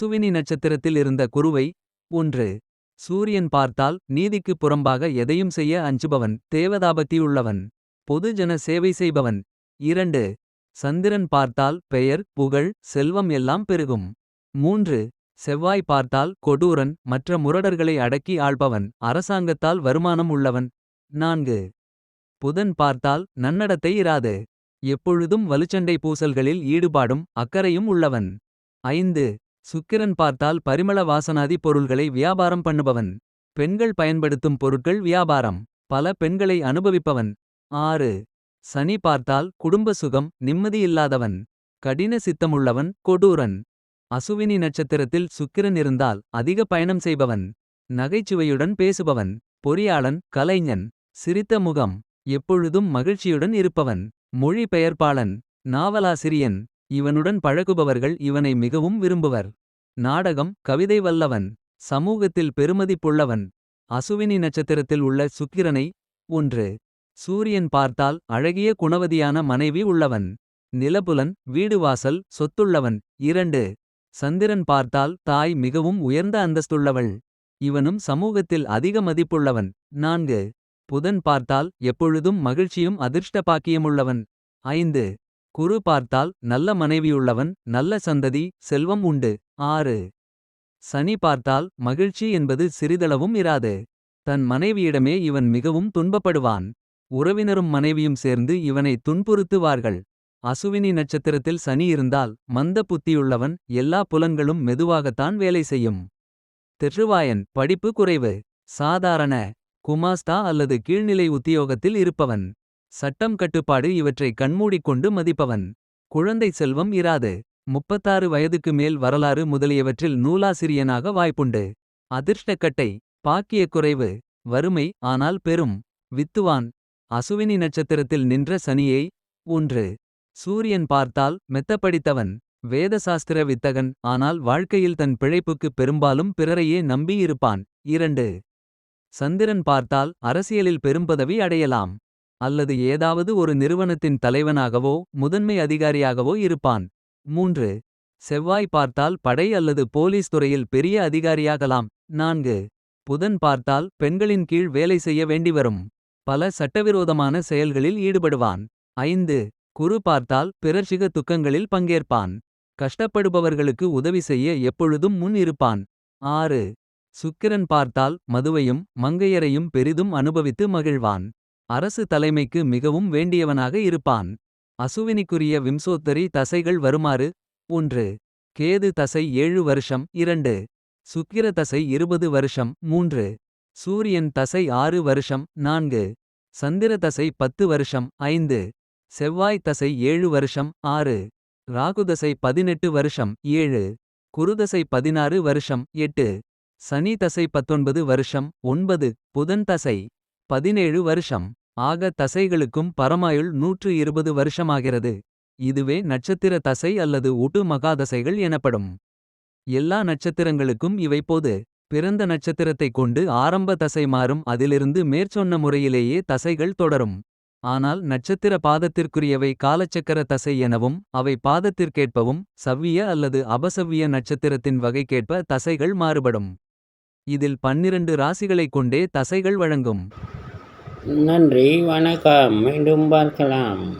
அசுவினி நட்சத்திரத்தில் இருந்த குருவை ஒன்று சூரியன் பார்த்தால் நீதிக்குப் புறம்பாக எதையும் செய்ய அஞ்சுபவன் தேவதாபத்தியுள்ளவன் பொதுஜன சேவை செய்பவன். இரண்டு சந்திரன் பார்த்தால் பெயர் புகழ் செல்வம் எல்லாம் பெருகும். மூன்று செவ்வாய் பார்த்தால் கொடூரன் மற்ற முரடர்களை அடக்கி ஆள்பவன் அரசாங்கத்தால் வருமானம் உள்ளவன். நான்கு புதன் பார்த்தால் நன்னடத்தை இராது. எப்பொழுதும் வலுச்சண்டை பூசல்களில் ஈடுபாடும் அக்கறையும் உள்ளவன். ஐந்து சுக்கிரன் பார்த்தால் பரிமள வாசனாதி பொருள்களை வியாபாரம் பண்ணுபவன். பெண்கள் பயன்படுத்தும் பொருட்கள் வியாபாரம். பல பெண்களை அனுபவிப்பவன். ஆறு. சனி பார்த்தால் குடும்ப சுகம் நிம்மதியில்லாதவன். கடின சித்தமுள்ளவன் கொடூரன். அசுவினி நட்சத்திரத்தில் சுக்கிரன் இருந்தால் அதிக பயணம் செய்பவன். நகைச்சுவையுடன் பேசுபவன். பொறியாளன் கலைஞன். சிரித்த முகம். எப்பொழுதும் மகிழ்ச்சியுடன் இருப்பவன். மொழி பெயர்ப்பாளன் நாவலாசிரியன். இவனுடன் பழகுபவர்கள் இவனை மிகவும் விரும்புவர். நாடகம் கவிதை வல்லவன் சமூகத்தில் பெருமதிப்புள்ளவன் அசுவினி நட்சத்திரத்தில் உள்ள சுக்கிரனை ஒன்று. சூரியன் பார்த்தால் அழகிய குணவதியான மனைவி உள்ளவன். நிலபுலன் வீடுவாசல் சொத்துள்ளவன். இரண்டு. சந்திரன் பார்த்தால் தாய் மிகவும் உயர்ந்த அந்தஸ்துள்ளவள். இவனும் சமூகத்தில் அதிக மதிப்புள்ளவன். நான்கு. புதன் பார்த்தால் எப்பொழுதும் மகிழ்ச்சியும் அதிர்ஷ்ட பாக்கியமுள்ளவன். ஐந்து. குரு பார்த்தால் நல்ல மனைவியுள்ளவன் நல்ல சந்ததி செல்வம் உண்டு. ஆறு. சனி பார்த்தால் மகிழ்ச்சி என்பது சிறிதளவும் இராது. தன் மனைவியிடமே இவன் மிகவும் துன்பப்படுவான். உறவினரும் மனைவியும் சேர்ந்து இவனை துன்புறுத்துவார்கள். அசுவினி நட்சத்திரத்தில் சனி இருந்தால் மந்த புத்தியுள்ளவன் எல்லா புலன்களும் மெதுவாகத்தான் வேலை செய்யும். தெற்றுவாயன் படிப்பு குறைவு. சாதாரண. குமாஸ்தா அல்லது கீழ்நிலை உத்தியோகத்தில் இருப்பவன். சட்டம் கட்டுப்பாடு இவற்றை கண்மூடிக்கொண்டு மதிப்பவன். குழந்தை செல்வம் இராது. முப்பத்தாறு வயதுக்கு மேல் வரலாறு முதலியவற்றில் நூலாசிரியனாக வாய்ப்புண்டு. அதிர்ஷ்டக்கட்டை பாக்கியக் குறைவு வறுமை ஆனால் பெரும். வித்துவான் அசுவினி நட்சத்திரத்தில் நின்ற சனியை. ஒன்று. சூரியன் பார்த்தால் மெத்தப்படித்தவன். வேதசாஸ்திர வித்தகன் ஆனால் வாழ்க்கையில் தன் பிழைப்புக்கு பெரும்பாலும் பிறரையே நம்பியிருப்பான். இரண்டு. சந்திரன் பார்த்தால் அரசியலில் பெரும்பதவி அடையலாம். அல்லது ஏதாவது ஒரு நிறுவனத்தின் தலைவனாகவோ முதன்மை அதிகாரியாகவோ இருப்பான். மூன்று செவ்வாய் பார்த்தால் படை அல்லது போலீஸ் துறையில் பெரிய அதிகாரியாகலாம். நான்கு புதன் பார்த்தால் பெண்களின் கீழ் வேலை செய்ய வேண்டிவரும் பல சட்டவிரோதமான செயல்களில் ஈடுபடுவான். ஐந்து குரு பார்த்தால் பிறர்ச்சிக துக்கங்களில் பங்கேற்பான். கஷ்டப்படுபவர்களுக்கு உதவி செய்ய எப்பொழுதும் முன் இருப்பான். ஆறு சுக்கிரன் பார்த்தால் மதுவையும் மங்கையரையும் பெரிதும் அனுபவித்து மகிழ்வான். அரசு தலைமைக்கு மிகவும் வேண்டியவனாக இருப்பான். அசுவினிக்குரிய விம்சோத்தரி தசைகள் வருமாறு ஒன்று கேது தசை ஏழு வருஷம் இரண்டு சுக்கிர தசை இருபது வருஷம் மூன்று சூரியன் தசை ஆறு வருஷம் நான்கு சந்திர தசை பத்து வருஷம் ஐந்து செவ்வாய் தசை ஏழு வருஷம் ஆறு ராகுதசை பதினெட்டு வருஷம் ஏழு குருதசை பதினாறு வருஷம் எட்டு சனி தசை பத்தொன்பது வருஷம் ஒன்பது புதன் தசை பதினேழு வருஷம். ஆக தசைகளுக்கும் பரமாயுள் நூற்று இருபது வருஷமாகிறது. இதுவே நட்சத்திர தசை அல்லது உட்டு மகாதசைகள் எனப்படும். எல்லா நட்சத்திரங்களுக்கும் இவை போது பிறந்த நட்சத்திரத்தைக் கொண்டு ஆரம்ப தசை மாறும் அதிலிருந்து மேற்சொன்ன முறையிலேயே தசைகள் தொடரும். ஆனால் நட்சத்திர பாதத்திற்குரியவை காலச்சக்கர தசை எனவும் அவை பாதத்திற்கேற்பவும் சவ்விய அல்லது அபசவ்விய நட்சத்திரத்தின் வகைக்கேற்ப தசைகள் மாறுபடும். இதில் பன்னிரண்டு ராசிகளைக் கொண்டே தசைகள் வழங்கும். நன்றி வணக்கம். மீண்டும் பார்க்கலாம்.